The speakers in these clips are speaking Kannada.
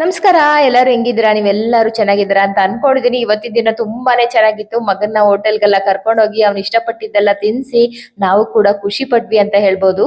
ನಮಸ್ಕಾರ, ಎಲ್ಲರೂ ಹೆಂಗಿದ್ದೀರಾ? ನೀವೆಲ್ಲರೂ ಚೆನ್ನಾಗಿದ್ದೀರಾ ಅಂತ ಅನ್ಕೊಂಡಿದೀನಿ. ಇವತ್ತಿನ ದಿನ ತುಂಬಾನೇ ಚೆನ್ನಾಗಿತ್ತು. ಮಗನ್ನ ಹೋಟೆಲ್ಗೆಲ್ಲ ಕರ್ಕೊಂಡೋಗಿ ಅವ್ನು ಇಷ್ಟಪಟ್ಟಿದ್ದೆಲ್ಲ ತಿನ್ಸಿ ನಾವು ಕೂಡ ಖುಷಿ ಪಟ್ವಿ ಅಂತ ಹೇಳ್ಬೋದು.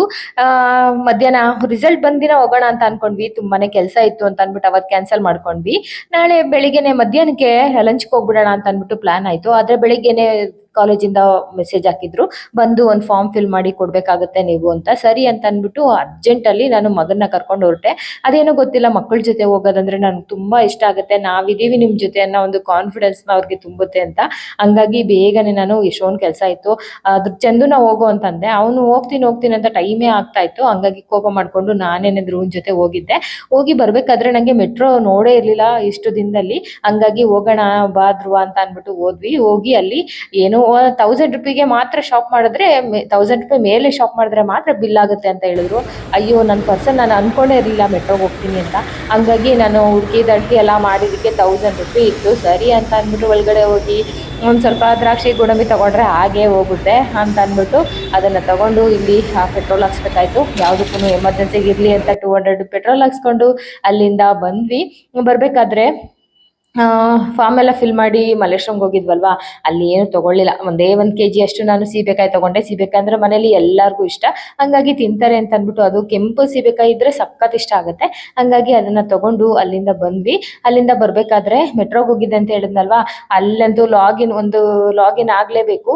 ಮಧ್ಯಾಹ್ನ ರಿಸಲ್ಟ್ ಬಂದಿನ ಹೋಗೋಣ ಅಂತ ಅನ್ಕೊಂಡ್ವಿ. ತುಂಬಾನೇ ಕೆಲಸ ಇತ್ತು ಅಂತ ಅಂದ್ಬಿಟ್ಟು ಅವತ್ ಕ್ಯಾನ್ಸಲ್ ಮಾಡ್ಕೊಂಡ್ವಿ. ನಾಳೆ ಬೆಳಿಗ್ಗೆನೆ ಮಧ್ಯಾಹ್ನಕ್ಕೆ ಲಂಚ್ಗೆ ಹೋಗ್ಬಿಡೋಣ ಅಂತ ಅನ್ಬಿಟ್ಟು ಪ್ಲಾನ್ ಆಯ್ತು. ಆದ್ರೆ ಬೆಳಿಗ್ಗೆನೆ ಕಾಲೇಜಿಂದ ಮೆಸೇಜ್ ಹಾಕಿದ್ರು. ಬಂದು ಒಂದು ಫಾರ್ಮ್ ಫಿಲ್ ಮಾಡಿ ಕೊಡ್ಬೇಕಾಗತ್ತೆ ನೀವು ಅಂತ. ಸರಿ ಅಂತ ಅನ್ಬಿಟ್ಟು ಅರ್ಜೆಂಟ್ ಅಲ್ಲಿ ನಾನು ಮಗನ್ನ ಕರ್ಕೊಂಡು ಹೊರಟೆ. ಅದೇನೋ ಗೊತ್ತಿಲ್ಲ, ಮಕ್ಕಳ ಜೊತೆ ಹೋಗೋದಂದ್ರೆ ನನ್ಗೆ ತುಂಬಾ ಇಷ್ಟ ಆಗುತ್ತೆ. ನಾವಿದೀವಿ ನಿಮ್ ಜೊತೆ ಅನ್ನೋ ಒಂದು ಕಾನ್ಫಿಡೆನ್ಸ್ನ ಅವ್ರಿಗೆ ತುಂಬುತ್ತೆ ಅಂತ. ಹಂಗಾಗಿ ಬೇಗನೆ ನಾನು ಎಷ್ಟೊಂದು ಕೆಲಸ ಇತ್ತು ಅದ್ರ ಚಂದುನ ಹೋಗು ಅಂತಂದೆ. ಅವನು ಹೋಗ್ತೀನಿ ಹೋಗ್ತೀನಿ ಅಂತ ಟೈಮೇ ಆಗ್ತಾ ಇತ್ತು. ಹಂಗಾಗಿ ಕೋಪ ಮಾಡ್ಕೊಂಡು ನಾನೇನೆ ಧ್ರುವನ್ ಜೊತೆ ಹೋಗಿದ್ದೆ. ಹೋಗಿ ಬರ್ಬೇಕಾದ್ರೆ ನಂಗೆ ಮೆಟ್ರೋ ನೋಡೇ ಇರ್ಲಿಲ್ಲ ಇಷ್ಟು ದಿನದಲ್ಲಿ. ಹಂಗಾಗಿ ಹೋಗೋಣ ಬಾ ಧ್ರುವ ಅಂತ ಅನ್ಬಿಟ್ಟು ಹೋದ್ವಿ. ಹೋಗಿ ಅಲ್ಲಿ ಏನೋ ತೌಸಂಡ್ ರುಪೀಗೆ ಮಾತ್ರ ಶಾಪ್ ಮಾಡಿದ್ರೆ ತೌಸಂಡ್ ರುಪಿ ಮೇಲೆ ಶಾಪ್ ಮಾಡಿದ್ರೆ ಮಾತ್ರ ಬಿಲ್ ಆಗುತ್ತೆ ಅಂತ ಹೇಳಿದ್ರು. ಅಯ್ಯೋ ನನ್ನ ಪರ್ಸನ್ ನಾನು ಅನ್ಕೊಂಡೇ ಇರಲಿಲ್ಲ ಮೆಟ್ರೋಗೆ ಹೋಗ್ತೀನಿ ಅಂತ. ಹಂಗಾಗಿ ನಾನು ಹುಡುಗಿ ದಡ್ಡಿ ಎಲ್ಲ ಮಾಡಿದ್ದಕ್ಕೆ ತೌಸಂಡ್ ರುಪಿ ಇತ್ತು. ಸರಿ ಅಂತ ಅಂದ್ಬಿಟ್ಟು ಒಳಗಡೆ ಹೋಗಿ, ಒಂದು ಸ್ವಲ್ಪ ದ್ರಾಕ್ಷಿ ಗುಣಮಿ ತೊಗೊಂಡ್ರೆ ಹಾಗೆ ಹೋಗುತ್ತೆ ಅಂತ ಅಂದ್ಬಿಟ್ಟು ಅದನ್ನು ತೊಗೊಂಡು ಇಲ್ಲಿ ಪೆಟ್ರೋಲ್ ಹಾಕ್ಸ್ಬೇಕಾಯ್ತು. ಯಾವುದಕ್ಕೂ ಎಮರ್ಜೆನ್ಸಿಗೆ ಇರಲಿ ಅಂತ ಟೂ ಹಂಡ್ರೆಡ್ ಪೆಟ್ರೋಲ್ ಹಾಕ್ಸ್ಕೊಂಡು ಅಲ್ಲಿಂದ ಬಂದ್ವಿ. ಬರಬೇಕಾದ್ರೆ ಫಾರ್ಮ್ ಎಲ್ಲ ಫಿಲ್ ಮಾಡಿ ಮಲ್ಲೇಶ್ವರಂಗೆ ಹೋಗಿದ್ವಲ್ವಾ? ಅಲ್ಲಿ ಏನು ತಗೊಳ್ಳಿಲ್ಲ. ಒಂದೇ ಒಂದು ಕೆ ಜಿ ಅಷ್ಟು ನಾನು ಸೀಬೆಕಾಯಿ ತಗೊಂಡೆ. ಸೀಬೆಕಾಯಿ ಅಂದ್ರೆ ಮನೇಲಿ ಎಲ್ಲರಿಗೂ ಇಷ್ಟ. ಹಂಗಾಗಿ ತಿಂತಾರೆ ಅಂತ ಅಂದ್ಬಿಟ್ಟು ಅದು ಕೆಂಪು ಸೀಬೆಕಾಯಿ ಇದ್ರೆ ಸಖತ್ ಇಷ್ಟ ಆಗುತ್ತೆ. ಹಂಗಾಗಿ ಅದನ್ನ ತಗೊಂಡು ಅಲ್ಲಿಂದ ಬಂದ್ವಿ. ಅಲ್ಲಿಂದ ಬರ್ಬೇಕಾದ್ರೆ ಮೆಟ್ರೋಗೆ ಹೋಗಿದ್ದೆ ಅಂತ ಹೇಳಿದ್ನಲ್ವಾ? ಅಲ್ಲಂತೂ ಲಾಗಿನ್ ಒಂದು ಲಾಗಿನ್ ಆಗ್ಲೇಬೇಕು.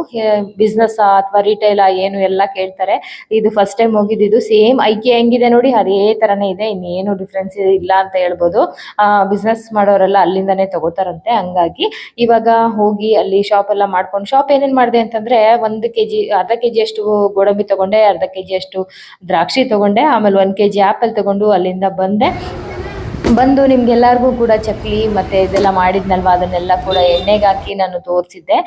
ಬಿಸ್ನೆಸ್ ಅಥವಾ ರಿಟೈಲ್ ಏನು ಎಲ್ಲ ಕೇಳ್ತಾರೆ. ಇದು ಫಸ್ಟ್ ಟೈಮ್ ಹೋಗಿದ್ದು ಸೇಮ್ ಐಕೆ ಹೆಂಗಿದೆ ನೋಡಿ ಅದೇ ತರನೇ ಇದೆ. ಇನ್ನೇನು ಡಿಫ್ರೆನ್ಸ್ ಇಲ್ಲ ಅಂತ ಹೇಳ್ಬೋದು. ಬಿಸ್ನೆಸ್ ಮಾಡೋರೆಲ್ಲ ಅಲ್ಲಿಂದಾನೇ ತಗೋತಾರಂತೆ. ಹಂಗಾಗಿ ಇವಾಗ ಹೋಗಿ ಅಲ್ಲಿ ಶಾಪ್ ಎಲ್ಲ ಮಾಡ್ಕೊಂಡು ಶಾಪ್ ಏನೇನ್ ಮಾಡಿದೆ ಅಂತಂದ್ರೆ ಒಂದು ಕೆಜಿ, ಅರ್ಧ ಕೆಜಿ ಅಷ್ಟು ಗೋಡಂಬಿ ತಗೊಂಡೆ, ಅರ್ಧ ಕೆಜಿ ಅಷ್ಟು ದ್ರಾಕ್ಷಿ ತಗೊಂಡೆ, ಆಮೇಲೆ ಒಂದ್ ಕೆಜಿ ಆಪಲ್ ತಗೊಂಡು ಅಲ್ಲಿಂದ ಬಂದೆ. ಬಂದು ನಿಮ್ಗೆಲ್ಲರಿಗೂ ಕೂಡ ಚಕ್ಲಿ ಮತ್ತೆ ಇದೆಲ್ಲ ಮಾಡಿದ್ನಲ್ವಾ? ಅದನ್ನೆಲ್ಲ ಕೂಡ ಎಣ್ಣೆಗೆ ಹಾಕಿ ನಾನು ತೋರಿಸಿದ್ದೆ.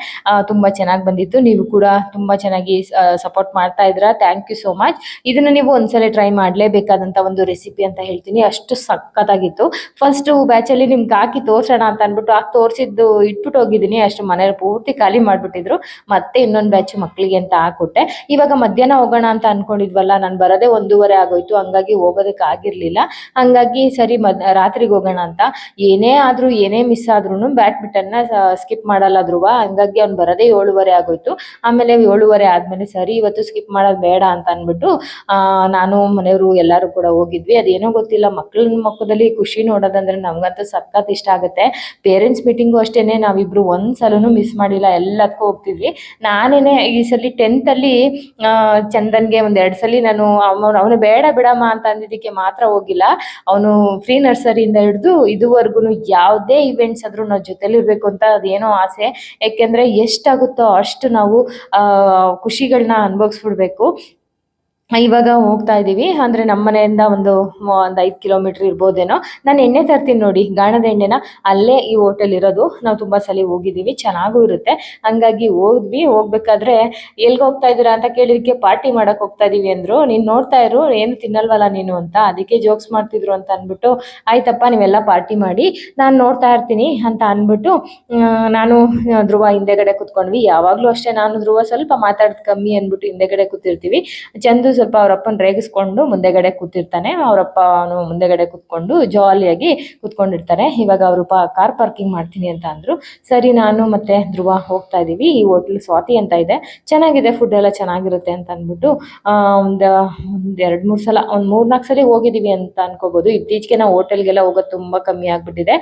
ತುಂಬಾ ಚೆನ್ನಾಗಿ ಬಂದಿತ್ತು. ನೀವು ಕೂಡ ತುಂಬಾ ಚೆನ್ನಾಗಿ ಸಪೋರ್ಟ್ ಮಾಡ್ತಾ ಇದ್ದೀರಾ. ಥ್ಯಾಂಕ್ ಯು ಸೋ ಮಚ್ ಇದನ್ನ ನೀವು ಒಂದ್ಸಲ ಟ್ರೈ ಮಾಡಲೇಬೇಕಾದಂತ ಒಂದು ರೆಸಿಪಿ ಅಂತ ಹೇಳ್ತೀನಿ. ಅಷ್ಟು ಸಖತ್ತಾಗಿತ್ತು. ಫಸ್ಟ್ ಬ್ಯಾಚಲ್ಲಿ ನಿಮ್ಗೆ ಹಾಕಿ ತೋರ್ಸೋಣ ಅಂತ ಅನ್ಬಿಟ್ಟು ಹಾಕಿ ತೋರಿಸಿದ್ದು ಇಟ್ಬಿಟ್ಟು ಹೋಗಿದ್ದೀನಿ. ಅಷ್ಟು ಮನೇಲಿ ಪೂರ್ತಿ ಖಾಲಿ ಮಾಡ್ಬಿಟ್ಟಿದ್ರು. ಮತ್ತೆ ಇನ್ನೊಂದು ಬ್ಯಾಚ್ ಮಕ್ಕಳಿಗೆ ಅಂತ ಹಾಕೊಟ್ಟೆ. ಇವಾಗ ಮಧ್ಯಾಹ್ನ ಹೋಗೋಣ ಅಂತ ಅನ್ಕೊಂಡಿದ್ವಲ್ಲ, ನಾನು ಬರೋದೇ ಒಂದೂವರೆ ಆಗೋಯ್ತು. ಹಂಗಾಗಿ ಹೋಗೋದಕ್ಕೆ ಆಗಿರ್ಲಿಲ್ಲ. ಹಂಗಾಗಿ ಸರಿ ಮದ್ ರಾತ್ರಿಗೆ ಹೋಗೋಣ ಅಂತ. ಏನೇ ಆದ್ರೂ ಏನೇ ಮಿಸ್ ಆದ್ರೂ ನ ಸ್ಕಿಪ್ ಮಾಡಲ್ಲ ಧ್ರುವ ಹಂಗಾಗಿ ಅವ್ನು ಬರೋದೇ ಏಳುವರೆ ಆಗೋಯ್ತು. ಆಮೇಲೆ ಏಳುವರೆ ಆದ್ಮೇಲೆ ಸರಿ ಇವತ್ತು ಸ್ಕಿಪ್ ಮಾಡೋದು ಬೇಡ ಅಂತ ಅನ್ಬಿಟ್ಟು ಆ, ನಾನು ಮನೆಯವರು ಎಲ್ಲರೂ ಕೂಡ ಹೋಗಿದ್ವಿ. ಅದೇನೋ ಗೊತ್ತಿಲ್ಲ ಮಕ್ಕಳ ಮುಖದಲ್ಲಿ ಖುಷಿ ನೋಡೋದಂದ್ರೆ ನಮ್ಗಂತೂ ಸಖತ್ ಇಷ್ಟ ಆಗುತ್ತೆ. ಪೇರೆಂಟ್ಸ್ ಮೀಟಿಂಗು ಅಷ್ಟೇನೆ ನಾವಿಬ್ರು ಒಂದ್ ಸಲನು ಮಿಸ್ ಮಾಡಿಲ್ಲ ಎಲ್ಲದಕ್ಕೂ ಹೋಗ್ತಿದ್ವಿ. ನಾನೇನೆ ಈ ಸಲ ಟೆಂತ್ ಅಲ್ಲಿ ಚಂದನ್ಗೆ ಒಂದ್ ಎರಡ್ ಸಲ ನಾನು ಅವನು ಬೇಡ ಬಿಡಮ್ಮ ಅಂತ ಅಂದಿದ್ದಕ್ಕೆ ಮಾತ್ರ ಹೋಗಿಲ್ಲ. ಅವನು ಪ್ರೀ ನರ್ಸರಿಯಿಂದ ಹಿಡಿದು ಇದುವರೆಗೂ ಯಾವುದೇ ಇವೆಂಟ್ಸ್ ಆದ್ರೂ ನಾವು ಜೊತೆಲಿ ಇರಬೇಕು ಅಂತ ಅದೇನೋ ಆಸೆ. ಯಾಕೆಂದರೆ ಎಷ್ಟಾಗುತ್ತೋ ಅಷ್ಟು ನಾವು ಖುಷಿಗಳನ್ನ ಅನುಭವಿಸ್ಬಿಡ್ಬೇಕು. ಇವಾಗ ಹೋಗ್ತಾ ಇದ್ದೀವಿ ಅಂದ್ರೆ ನಮ್ಮ ಮನೆಯಿಂದ ಒಂದು ಒಂದು ಐದ್ ಕಿಲೋಮೀಟರ್ ಇರ್ಬೋದೇನೋ. ನಾನು ಎಣ್ಣೆ ತರ್ತೀನಿ ನೋಡಿ. ಗಾಣದ ಎಣ್ಣೆನ ಅಲ್ಲೇ ಈ ಹೋಟೆಲ್ ಇರೋದು. ನಾವು ತುಂಬಾ ಸಲ ಹೋಗಿದೀವಿ ಚೆನ್ನಾಗೂ ಇರುತ್ತೆ. ಹಂಗಾಗಿ ಹೋದ್ವಿ. ಹೋಗ್ಬೇಕಾದ್ರೆ ಎಲ್ಗೆ ಹೋಗ್ತಾ ಇದ್ದೀರಾ ಅಂತ ಕೇಳಿದಕ್ಕೆ ಪಾರ್ಟಿ ಮಾಡಕ್ ಹೋಗ್ತಾ ಇದ್ದೀವಿ ಅಂದ್ರು. ನೀನು ನೋಡ್ತಾ ಇರು. ಏನು ತಿನ್ನಲ್ವಲ್ಲ ನೀನು ಅಂತ. ಅದಕ್ಕೆ ಜೋಕ್ಸ್ ಮಾಡ್ತಿದ್ರು ಅಂತ ಅಂದ್ಬಿಟ್ಟು, ಆಯ್ತಪ್ಪ, ನೀವೆಲ್ಲ ಪಾರ್ಟಿ ಮಾಡಿ. ನಾನು ನೋಡ್ತಾ ಇರ್ತೀನಿ ಅಂತ ಅಂದ್ಬಿಟ್ಟು ನಾನು ಧ್ರುವ ಹಿಂದೆಗಡೆ ಕುತ್ಕೊಂಡ್ವಿ. ಯಾವಾಗಲೂ ಅಷ್ಟೇ. ನಾನು ಧ್ರುವ ಸ್ವಲ್ಪ ಮಾತಾಡೋದು ಕಮ್ಮಿ ಅಂದ್ಬಿಟ್ಟು ಹಿಂದೆಗಡೆ ಕೂತಿರ್ತೀವಿ. ಚಂದು ಸ್ವಲ್ಪ ಅವರಪ್ಪನ ರೇಗಿಸ್ಕೊಂಡು ಮುಂದೆಗಡೆ ಕೂತಿರ್ತಾನೆ. ಅವರಪ್ಪ ಅವನು ಮುಂದೆಗಡೆ ಕೂತ್ಕೊಂಡು ಜಾಲಿಯಾಗಿ ಕೂತ್ಕೊಂಡಿರ್ತಾರೆ. ಇವಾಗ ಅವರು ಕಾರ್ ಪಾರ್ಕಿಂಗ್ ಮಾಡ್ತೀನಿ ಅಂತ ಅಂದ್ರು. ಸರಿ, ನಾನು ಮತ್ತೆ ಧ್ರುವ ಹೋಗ್ತಾ ಇದೀವಿ. ಈ ಹೋಟ್ಲ್ ಸ್ವಾತಿ ಅಂತ ಇದೆ. ಚೆನ್ನಾಗಿದೆ ಫುಡ್ ಎಲ್ಲ ಚೆನ್ನಾಗಿರುತ್ತೆ ಅಂತ ಅಂದ್ಬಿಟ್ಟು ಒಂದು, ಒಂದ್ ಎರಡ್ ಮೂರ್ ಸಲ, ಒಂದ್ ಮೂರ್ ನಾಲ್ಕು ಸಲ ಹೋಗಿದೀವಿ ಅಂತ ಅನ್ಕೋಬಹುದು ಇತ್ತೀಚೆಗೆ ನಾವು ಹೋಟೆಲ್ಗೆಲ್ಲ ಹೋಗೋದು ತುಂಬಾ ಕಮ್ಮಿ ಆಗ್ಬಿಟ್ಟಿದೆ.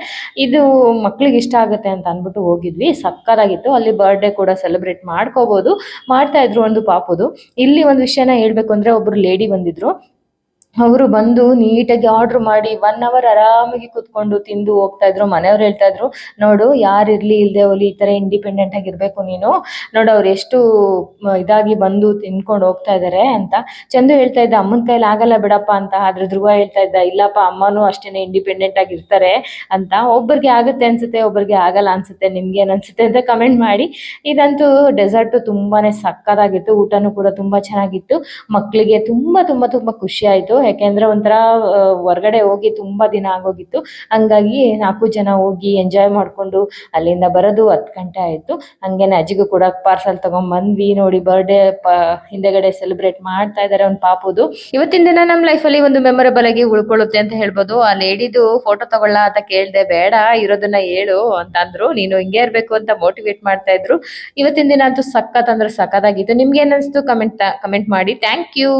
ಇದು ಮಕ್ಳಿಗೆ ಇಷ್ಟ ಆಗುತ್ತೆ ಅಂತ ಅನ್ಬಿಟ್ಟು ಹೋಗಿದ್ವಿ. ಸಕ್ಕತ್ತಾಗಿತ್ತು. ಅಲ್ಲಿ ಬರ್ಡೇ ಕೂಡ ಸೆಲೆಬ್ರೇಟ್ ಮಾಡ್ಕೋಬಹುದು ಮಾಡ್ತಾ ಇದ್ರು ಒಂದು ಪಾಪದು. ಇಲ್ಲಿ ಒಂದು ವಿಷಯನ ಹೇಳ್ಬೇಕು ಅಂದ್ರೆ ಒಬ್ರು ಲೇಡಿ ಬಂದಿದ್ರು. ಅವರು ಬಂದು ನೀಟಾಗಿ ಆರ್ಡರ್ ಮಾಡಿ ಒನ್ ಅವರ್ ಆರಾಮಾಗಿ ಕುತ್ಕೊಂಡು ತಿಂದು ಹೋಗ್ತಾ ಇದ್ರು. ಮನೆಯವ್ರು ಹೇಳ್ತಾ ಇದ್ರು, ನೋಡು, ಯಾರು ಇರ್ಲಿ ಇಲ್ದೆ ಹೋಲಿ ಈ ತರ ಇಂಡಿಪೆಂಡೆಂಟ್ ಆಗಿರ್ಬೇಕು ನೀನು. ನೋಡು, ಅವ್ರು ಎಷ್ಟು ಇದಾಗಿ ಬಂದು ತಿನ್ಕೊಂಡು ಹೋಗ್ತಾ ಇದಾರೆ ಅಂತ. ಚಂದು ಹೇಳ್ತಾ ಇದ್ದ, ಅಮ್ಮನ ಕೈಲಿ ಆಗಲ್ಲ ಬಿಡಪ್ಪ ಅಂತ, ಆದ್ರೆ ಧ್ರುವ ಹೇಳ್ತಾ ಇದ್ದ, ಇಲ್ಲಪ್ಪ, ಅಮ್ಮನೂ ಅಷ್ಟೇನೆ ಇಂಡಿಪೆಂಡೆಂಟ್ ಆಗಿ ಇರ್ತಾರೆ ಅಂತ. ಒಬ್ಬರಿಗೆ ಆಗುತ್ತೆ ಅನ್ಸುತ್ತೆ, ಒಬ್ಬರಿಗೆ ಆಗಲ್ಲ ಅನ್ಸುತ್ತೆ, ನಿಮ್ಗೆ ಏನ್ ಅನ್ಸುತ್ತೆ ಅಂತ ಕಮೆಂಟ್ ಮಾಡಿ. ಇದಂತೂ ಡೆಸರ್ಟ್ ತುಂಬಾನೇ ಸಕ್ಕದಾಗಿತ್ತು ಊಟನೂ ಕೂಡ ತುಂಬಾ ಚೆನ್ನಾಗಿತ್ತು. ಮಕ್ಕಳಿಗೆ ತುಂಬಾ ತುಂಬಾ ತುಂಬಾ ಖುಷಿ ಆಯ್ತು. ಯಾಕೆಂದ್ರೆ ಒಂಥರ ಹೊರಗಡೆ ಹೋಗಿ ತುಂಬಾ ದಿನ ಆಗೋಗಿತ್ತು. ಹಂಗಾಗಿ ನಾಲ್ಕು ಜನ ಹೋಗಿ ಎಂಜಾಯ್ ಮಾಡ್ಕೊಂಡು ಅಲ್ಲಿಂದ ಬರೋದು ಹತ್ತು ಗಂಟೆ ಆಯ್ತು. ಹಂಗೇನೆ ಅಜ್ಜಿಗೂ ಕೂಡ ಪಾರ್ಸಲ್ ತಗೊಂಡ್ ಬಂದ್ವಿ ನೋಡಿ ಬರ್ಡೇ ಹಿಂದೆಗಡೆ ಸೆಲೆಬ್ರೇಟ್ ಮಾಡ್ತಾ ಇದ್ದಾರೆ ಒಂದು ಪಾಪುದು. ಇವತ್ತಿನ ದಿನ ನಮ್ಮ ಲೈಫಲ್ಲಿ ಒಂದು ಮೆಮೊರೇಬಲ್ ಆಗಿ ಉಳ್ಕೊಳ್ಳುತ್ತೆ ಅಂತ ಹೇಳ್ಬೋದು. ಆ ಲೇಡಿದು ಫೋಟೋ ತಗೊಳ್ಳ ಅಂತ ಕೇಳ್ದೆ, ಬೇಡ, ಇರೋದನ್ನ ಹೇಳು ಅಂತ ಅಂದ್ರು. ನೀನು ಹಿಂಗೆ ಇರ್ಬೇಕು ಅಂತ ಮೋಟಿವೇಟ್ ಮಾಡ್ತಾ ಇದ್ರು. ಇವತ್ತಿನ ದಿನ ಅಂತೂ ಸಖತ್ ಅಂದ್ರೆ ಸಖತ್ತಾಗಿತ್ತು. ನಿಮ್ಗೆ ಏನ್ ಅನ್ಸ್ತು? ಕಮೆಂಟ್ ಕಮೆಂಟ್ ಮಾಡಿ. Thank you